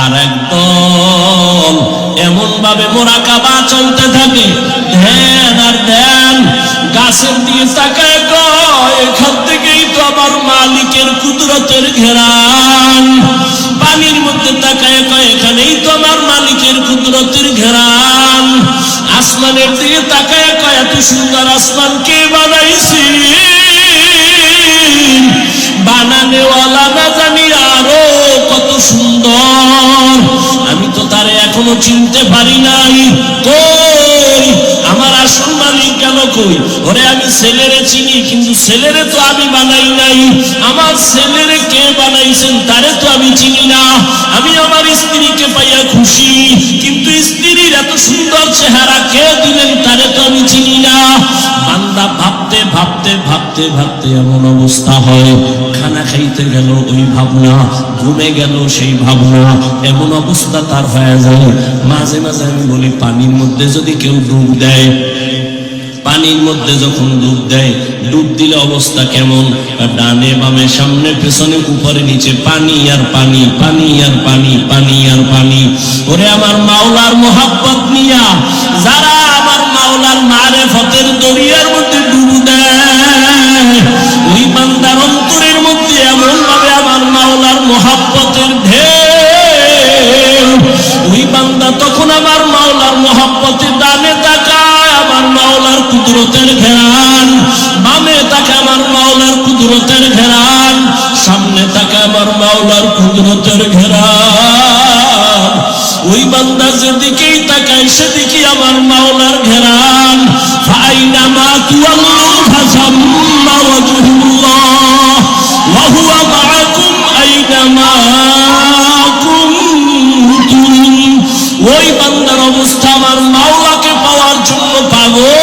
আর একদম এমন ভাবে মোরাকাবা চলতে থাকে। ধ্যান আর ধ্যান, গাছের দিয়ে তাকায় কয়, এখান থেকেই তো আমার মালিকের কুদরতের ঘেরান। পানির মধ্যে তাকায় কয়, এখানেই তো আমার মালিকের কুদরতের ঘেরান। আসমানের দিকে তাকায় কয়, এত সুন্দর আসমান কে বানাইছি বানানেওয়ালা না জানি আরও কত সুন্দর এখনও চিনতে পারি নাই। কই? আমার আসল মালিক কেন কই? ওরে, আমি ছেলেরে চিনি, কিন্তু ছেলেরে তো আমি বানাই নাই। আমার ছেলেরে কে বানাইছেন, তারে তো আমি চিনি না। আমি আমার স্ত্রীকে পাইয়া খুশি, কিন্তু স্ত্রীর এত সুন্দর চেহারা কে দিলেন ভাবতে ভাবতে এমন অবস্থা হয়, খানা খাইতে গেল ওই ভাবনা, ঘুমে গেল সেই ভাবনা, এমন অবস্থা তার হয়ে যায়। মাঝে মাঝে আমি বলি, পানির মধ্যে যদি কেউ ডুব দেয়? পানির মধ্যে যখন ডুব দেয়, ডুব দিলে অবস্থা কেমন? ডানে বামে, সামনে, পেছনে, উপরে, নিচে, পানি আর পানি পানি আর পানি পানি আর পানি। ওরে আমার মাওলার মোহাব্বত নিয়া, যারা বান্দা যেদিকেই তাকায় সেদিকে আমার মাওলার ঘেরান। ফাইনামা তুয়াল্লু ফাসাম্মা ওয়াজহুল্লাহ। ওয়া ওই বান্দার অবস্থা আমার মাওলাকে পাওয়ার জন্য পাগল।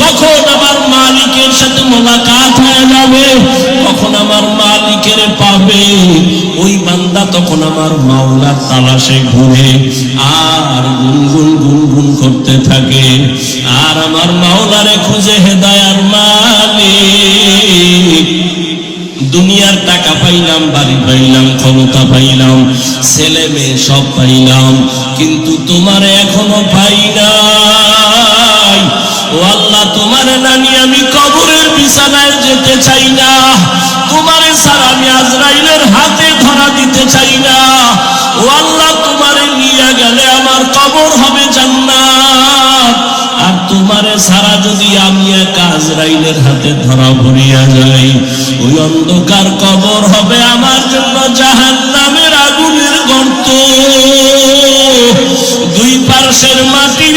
কখন আমার মালিকের সাথে মোলাকাত হয়ে যাবে? মালিকের পাবে ওই বান্দা তখন আমার মাওলার তালাশে ঘুরে আর গুনগুন গুনগুন করতে থাকে। আর আমার মাওলারে খুঁজে হেদায়ার মালিক। দুনিয়ার টাকা পাইলাম, বাড়ি পাইলাম, ক্ষমতা পাইলাম, ছেলে মেয়ে সব পাইলাম, কিন্তু তোমার এখনও পাই ও আল্লাহ, তোমার নানি আমি কবরের বিছানায় যেতে চাই না। ছাড়া আমি আজরাইলের হাতে ধরা দিতে চাই না। ও আল্লাহ, তোমারে নিয়ে গেলে আমার কবর হবে জান্নাত। আর তোমারে সারা যদি আমি এক আজরাইলের হাতে ধরা পড়িয়া যাই, ওই অন্ধকার কবর হবে আমার জন্য জাহান নামের আগুনের গর্ত। দুই পার্শ্বের মাটির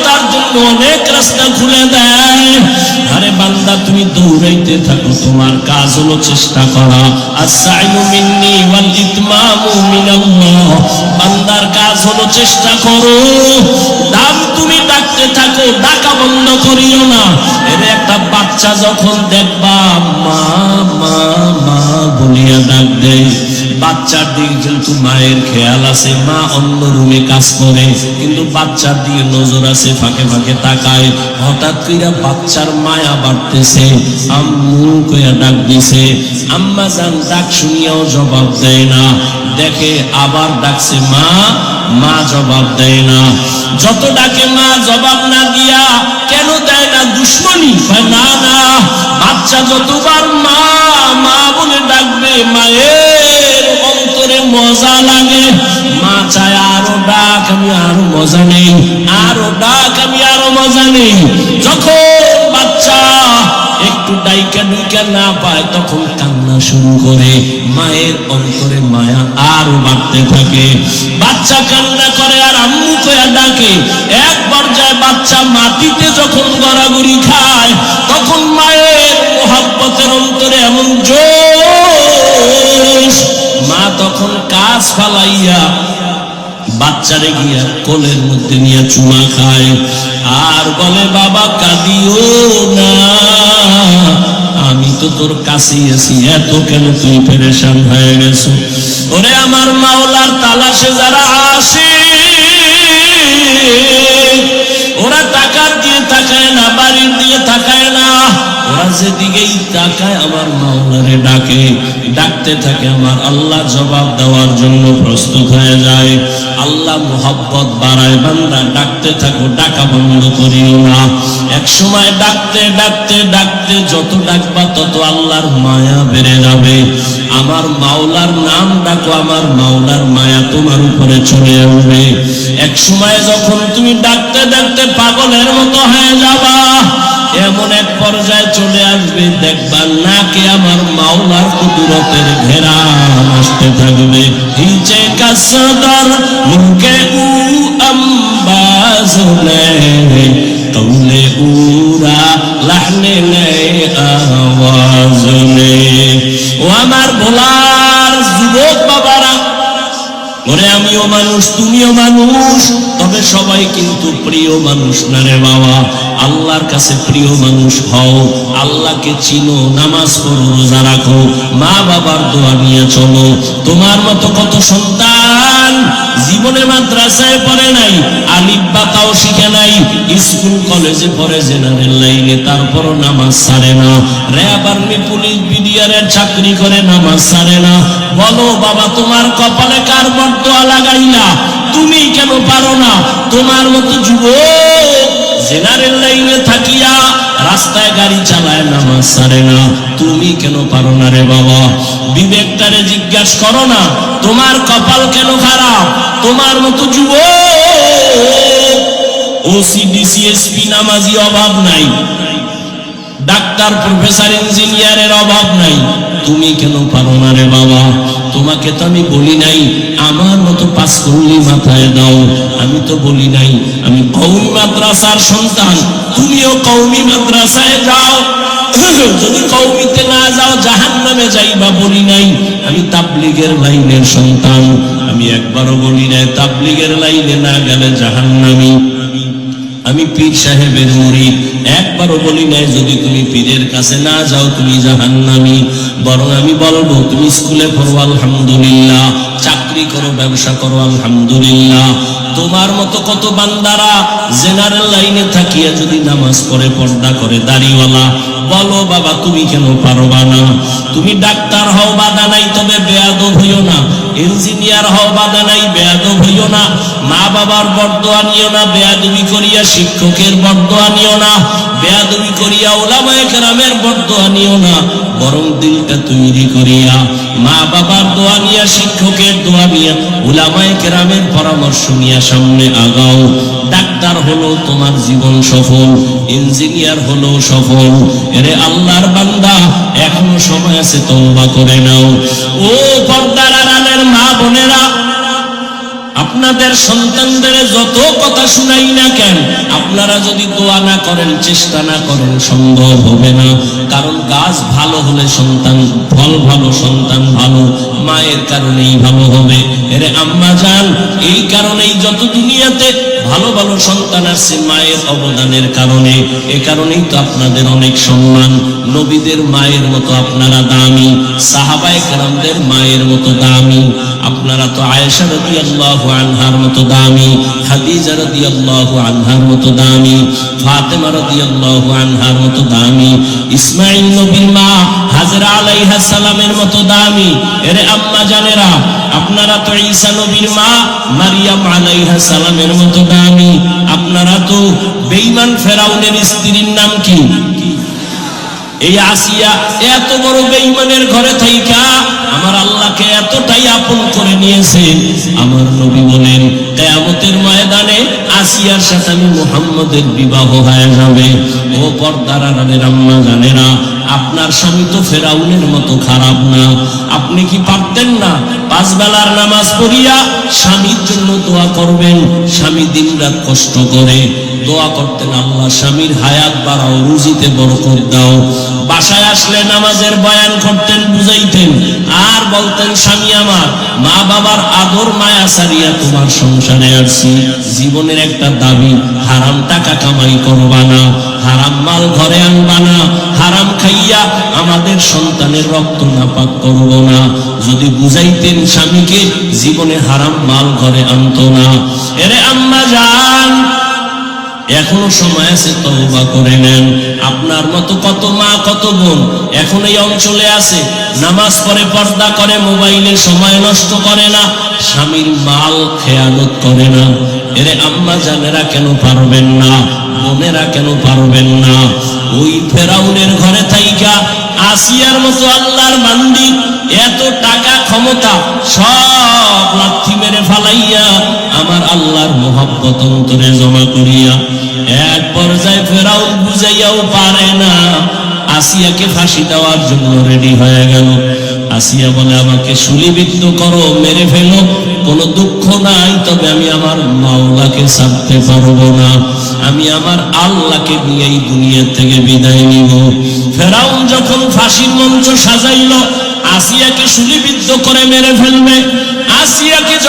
অনেক রাস্তা খুলে দেয়। আরে বান্দা, তুমি দৌড়াইতে থাকো, তোমার কাজ হলো চেষ্টা করা। আস-সাইয়ু মিন্নি ওয়াল ইতমামু মিনাল্লাহ বান্দার কাজ হলো চেষ্টা করো। দাম তুমি ডাকতে থাকো, ডাকা বন্ধ করিও না। এর একটা বাচ্চা যখন দেখবা, মা মা মা বলিয়া ডাক দেয়। বাচ্চার দিকে কিন্তু মায়ের খেয়াল আছে, মা অন্য রুমে কাজ করে, কিন্তু বাচ্চার দিকে নজর আছে, ফাঁকে ফাঁকে তাকায়। হঠাৎ কইরা বাচ্চার মায়া বাড়তেছে, আম্মু কইয়া ডাক দিছে, আম্মা জান ডাক শুনিয়াও জবাব দেয় না। দেখে আবার ডাকছে, মা মা জবাব দেয় না। যত ডাকে মা, জবাব না দিয়া কেন দেয় না দুশ্মনী? না না, বাচ্চা যতবার মা মা বলে ডাকবে, মায়ের মজা লাগে। মা চায় আরও ডাক, আমি আরও মজা নেই। আরও ডাক, আমি আরও মজা নেই। যখন বাচ্চা একটু ডাইকা ডুইকা না পায়, তখন কান্না শুরু করে। মায়ের অন্তরে মায়া আরও বাড়তে থাকে। বাচ্চা কান্না করে আর আম্মু কয়া ডাকে। এক পর্যায়ে বাচ্চা মাটিতে যখন গড়াগড়ি খায়, তখন মায়ের মোহাব্বতের অন্তরে এমন মা তখন কাজ ফালাইয়া বাচ্চারে গিয়া কোলের মধ্যে নিয়ে চুমা খায়। আর বলে, বাবা, কাঁদিও না। আমি তো তোর কাছেই আছি। এত কেন তুই পেরেশান হয়ে গেছো? ওরে আমার মাওলার তালাশে যারা আসে, ওরা টাকার দিয়ে তাকায় না, বাড়ির দিয়ে তাকায় না। যেদিকেই তাকায় আমার মাওলারে ডাকে, ডাকতে থাকে, আমার আল্লাহ জবাব দেওয়ার জন্য প্রস্তুত হয়ে যায়। আল্লাহ মোহাব্বত বাড়ায়, বান্দা ডাকতে থাকো, ডাকা বন্ধ করিও না। এক সময় ডাকতে ডাকতে ডাকতে যত ডাকবা তত আল্লাহর মায়া বেড়ে যাবে। আমার মাওলার নাম ডাকো, আমার মাওলার মায়া তোমার উপরে চলে আসবে। এক সময় যখন তুমি ডাকতে ডাকতে পাগলের মতো হয়ে যাবা, এমন এক পর্যায়ে চলে আসবে, দেখবা নাকে আমার মাওলার কুদরতের ঘেরা আসতে থাকবে। নিচে কাসদর মুখে উ আম্বাজ কৌলে উরা লাহনে নে আওয়াজ নে ও আমার ভোলার যুবক বাবারা, ওরে আমিও মানুষ, তুমিও মানুষ, তবে সবাই কিন্তু প্রিয় মানুষ না রে বাবা? আল্লাহর কাছে প্রিয় মানুষ হও, আল্লাহকে চিনো, নামাজ পড়ো, রোজা রাখো, মা বাবার দোয়া নিয়ে চলো। তোমার মতো কত সন্তান জীবনে মাদ্রাসায় পড়ে নাই, আলিফ বাতাও শিখে নাই, স্কুল, কলেজে পড়ে জেনারেল লাইনে, তারপরও নামাজ ছাড়ে না। র্যাব আর্মি, পুলিশ, বিডিআরের চাকরি করে নামাজ ছাড়ে না। বলো, বাবা, তোমার কপালে কার বর্দোয়া লাগাইলা? তুমি কেন পারো না? তোমার মতো যুবক জেনারেল লাইনে থাকিয়া রাস্তায় গাড়ি নামাজ না, তুমি কেন পারো না রে বাবা? বিবেকটারে জিজ্ঞাসা করো না, তোমার কপাল কেন খারাপ? তোমার মতো যুবক। ওসিডিসিএসপি নামাজি অভাব নাই। ডাক্তার, প্রফেসর, ইঞ্জিনিয়ারের অভাব নাই। তুমি কেন পারো না রে বাবা? তোমাকে তো আমি বলি নাই, আমার মতো পাস করলি মাথায় দাও। আমি তো বলি নাই, আমি কৌমি মাদ্রাসার সন্তান, তুমিও কৌমি মাদ্রাসায় যাও। যদি কৌমিতে না যাও জাহান নামে যাইবা বলি নাই। আমি তাবলিগের লাইনের সন্তান। আমি একবারও বলি নাই, তাবলিগের লাইনে না গেলে জাহান নামি আমি পীর সাহেবের একবারও বলি নাই, যদি তুমি পীরের কাছে না যাও, তুমি জাহান্নামি। বরং আমি বলব, তুমি স্কুলে পড়ো, আলহামদুলিল্লাহ। চাকরি করো, ব্যবসা করো, আলহামদুলিল্লাহ। তোমার মতো কত বান্দারা জেনারেল লাইনে থাকিয়া যদি নামাজ পড়ে, পর্দা করে, দাড়িওয়ালা, বলো বাবা, তুমি কেন পারবা না? তুমি ডাক্তার হও বাধা নাই তবে বেয়াদব হইও না। ইঞ্জিনিয়ার হও বাধা নাই বেয়াদব হইও না। মা বাবার বরদোয়া নিও না, বেয়াদবি করিয়া শিক্ষকের বরদোয়া নিও না, বেয়াদবি করিয়া ওলামায়ে কেরামের বরদোয়া নিও না, বরং দিলটা তৈরি করিয়া মা বাবার দোয়া নিয়া, শিক্ষকের দোয়া নিয়া, ওলামায়ে কেরামের পরামর্শ নিয়া সামনে আগাও। ডাক্তার হলো তোমার জীবন সফল, ইঞ্জিনিয়ার হলো সফল। এরে আল্লাহর বান্দা, এখনও সময় আছে তওবা করে নাও। ও পর্দার আড়ালের মা বোনেরা, আপনাদের সন্তানদের যত কথা শুনাই না কেন, আপনারা যদি দোয়া না করেন, চেষ্টা না করেন, সম্ভব হবে না। কারণ গাছ ভালো হলে সন্তান, ফল ভালো, সন্তান ভালো। মায়ের কারণেই ভালো হবে। এরে আম্মা যান এই কারণেই যত দুনিয়াতে ভালো ভালো সন্তান আসছে মায়ের অবদানের কারণে, এ কারণেই তো আপনাদের অনেক সম্মান। নবীদের মায়ের মতো আপনারা দামি সাহাবায়ে কেরামদের মায়ের মতো দামি। আপনারা তো আয়েশা রাদিয়াল্লাহু আনহার মতো দামি, খাদিজা রাদিয়াল্লাহু আনহার মতো দামি, ফাতেমা রাদিয়াল্লাহু আনহার মতো দামি, ইসমাঈল নবীর মা হাজরা আলাইহা সালামের মতো দামি। এরে আম্মা জানেরা, আপনারা তো ঈসা নবীর মা মারিয়াম আলাইহা সালামের মতো দামি। আপনারা তো বেঈমান ফেরাউনের স্ত্রীর নাম কি? এই আসিয়া এত বড় বেঈমানের ঘরে থাইকা আমার আল্লাহকে এতটাই আপন করে নিয়েছে। আমার নবী বলেন আসিয়ার সাথে আমি মুহাম্মদের বিবাহ হয়ে যাবে। ও পর্দার আড়ালের আম্মা জানে না, আপনার স্বামী তো ফেরাউনের মতো খারাপ না। আপনি কি পারতেন না পাঁচ বেলার নামাজ পড়িয়া স্বামীর জন্য দোয়া করবেন? স্বামী দিনরাত কষ্ট করে। দোয়া করতেন, আল্লাহ স্বামীর হায়াত বাড়াও, রুজিতে বরকত দাও। বাসায় আসলে নামাজের বয়ান করতেন, বুঝাইতেন। আর বলতেন, স্বামী আমার, মা বাবার আদর, মায়া সারিয়া তোমার সংসারে আসছি জীবনের একটা দাবি, হারাম টাকা কামাই করবা না, হারাম মাল ঘরে আনবা না, হারাম খাইয়া আমাদের সন্তানের রক্ত নাপাক করব না। যদি বুঝাইতেন স্বামীকে, জীবনে হারাম মাল ঘরে আনতো না। এরে আম্মা যান এখনও সময় আছে তওবা করে নেন। আপনার মতো কত মা, কত বোন এখন এই অঞ্চলে আছে, নামাজ পড়ে, পর্দা করে, মোবাইলে সময় নষ্ট করে না, স্বামীর মাল খেয়ানত করে না। এরে আম্মা জানেরা কেন পারবেন না, বোনেরা কেন পারবেন না? ওই ফেরাউনের ঘরে থাইকা আসিয়ার মতো আল্লাহর বান্দি, এত টাকা ক্ষমতা, সব লাথি মেরে ফালাইয়া আমার আল্লাহর মোহাব্বত অন্তরে জমা করিয়া এক পর্যায়ে ফেরাও বুঝাইয়াও পারে না। আসিয়াকে ফাঁসি দেওয়ার জন্য রেডি হয়ে গেল। আসিয়া বলে, আমাকে সুলিবিদ্ধ করো, মেরে ফেলো। কোনো দুঃখ নাই, তবে আমি আমার মাওলাকে ছাড়তে পারব না। আমি আমার আল্লাহকে নিয়ে এই দুনিয়া থেকে বিদায় নিব। ফেরাউন যখন ফাঁসির মঞ্চ সাজাইল, আসিয়াকে সুলিবিদ্ধ করে মেরে ফেলবে।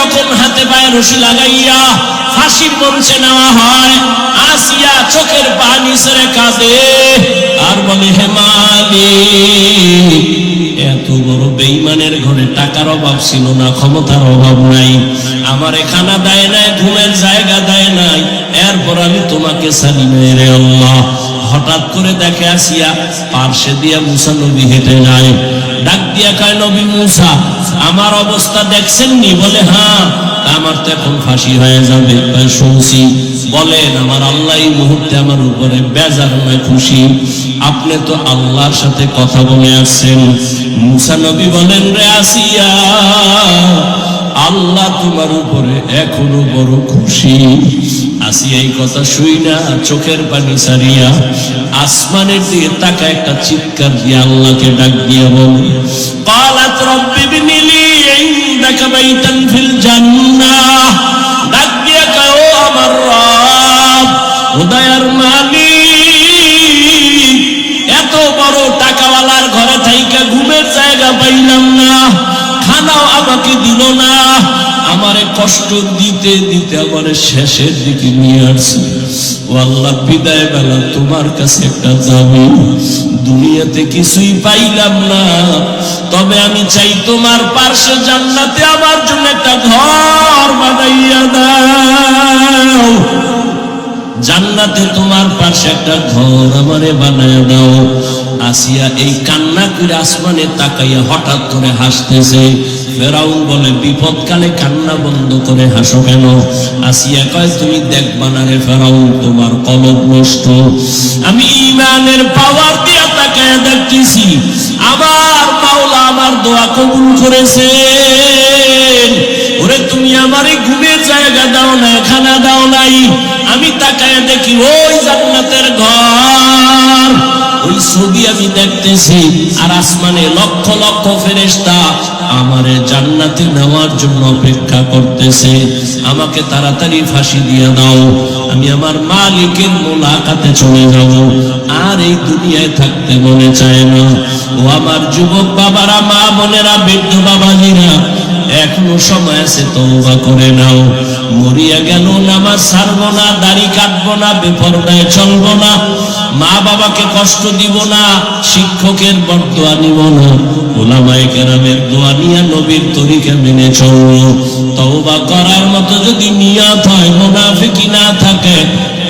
যখন হাতে পায়ে রশি লাগাইয়া ফাঁসির মঞ্চে নেওয়া হয়। আসিয়া চোখের পানি ছেড়ে কাঁদে। আর বলে, হে মালিক, এত বড় বেইমানের ঘরে টাকার অভাব ছিল না, ক্ষমতার অভাব নাই। আমার খানা দেয় নাই, ঘুমের জায়গা দেয় নাই। এরপর আমি তোমাকে সারি নাই রে আল্লাহ। হঠাৎ করে দেখে আসিয়া পার্শ্বে দিয়া মুসা নবী হেঁটে যায় ডাক দিয়া কয়, নবী মুসা আমার অবস্থা দেখছেন নি বলে হ্যাঁ আমার তো এখন ফাঁসি হয়ে যাবে। শুনছি। বলেন, আমার আল্লাহ এই মুহূর্তে আমার উপরে বেজার নয় খুশি। আপনি তো আল্লাহর সাথে কথা বলে আসছেন। মুসা নবী বলেন, রে আসিয়া, আল্লাহ তোমার উপরে এখনও বড় খুশি। আসি এই কথা শুই না, চোখের পানি সারিয়া আসমানের দিকে তাকা একটা চিৎকার দিয়ে আল্লাহকে ডাক দিয়ে বলে রব্বি ডাক কাও, আমার রব এত বড় টাকাওয়ালার ঘরে থাইকা ঘুমের জায়গা পাইলাম না, খানাও আমাকে দিল না। আমারে কষ্ট দিতে দিতে আমার শেষের দিকে নিয়ে আসছে। ও আল্লাহ, বিদায় বেলা, তোমার কাছে একটা দাবি দুনিয়াতে কিছুই পাইলাম না। তবে আমি চাই তোমার পার্শ্বে জান্নাতে আমার জন্য একটা ঘর বানাইয়া দাও। জান্নাতে তোমার পাশে একটা ঘর আমারে বানায় দাও। আসিয়া এই কান্না করে আসমানে তাকাইয়া হঠাৎ করে হাসতেছে। ফেরাউন বলে, বিপদকালে কান্না বন্ধ করে হাসো কেন? আসিয়া কয়, তুমি দেখবা না রে ফেরাউন, তোমার কলব নষ্ট। আমি ইমানের পাওয়ার দিয়া তাকায় দেখতেছি। আমার মাওলা আমার দোয়া কবুল করেছে ওরে, তুমি আমার এই ঘুমের জায়গা দাও না, খানা দাও নাই। আমি তাকায় দেখি ওই জান্নাতের ঘর। ওই ছবি আমি দেখতেছি, আর আসমানে লক্ষ লক্ষ ফেরেশতা আমারে জান্নাতে নেওয়ার জন্য অপেক্ষা করতেছে। আমাকে তাড়াতাড়ি ফাঁসি দিয়ে দাও, আমি আমার মালিকের মোলাকাতে চলে যাব। আর এই দুনিয়ায় থাকতে মনে চায় না। ও আমার যুবক বাবারা, মা বোনেরা, বৃদ্ধ বাবাজিরা এখনও সময় আছে, তওবা করে নাও। মরিয়া গেল নামাজ ছাড়বো না, দাড়ি কাটবো না, বেপরদায় চলবো না। মা বাবাকে কষ্ট দিব না, শিক্ষকের বরদোয়া নিব না। ওলামায়ে কেরামের দোয়া নিয়া নবীর তরিকা মেনে চলবো। তওবা করার মতো যদি নিয়ত হয় মুনাফিকি না থাকে।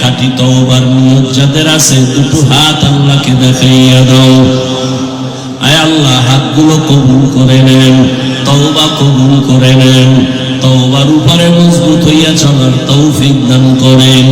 খাঁটি তওবার নিয়ত যাদের আছে, দুটো হাত আল্লাহকে দেখাইয়া দাও। আয় আল্লাহ, হাতগুলো কবুল করে নেন। তওবা কবুল করে নেন তওবার উপরে মজবুত হইয়া চলার তৌফিক দান করেন।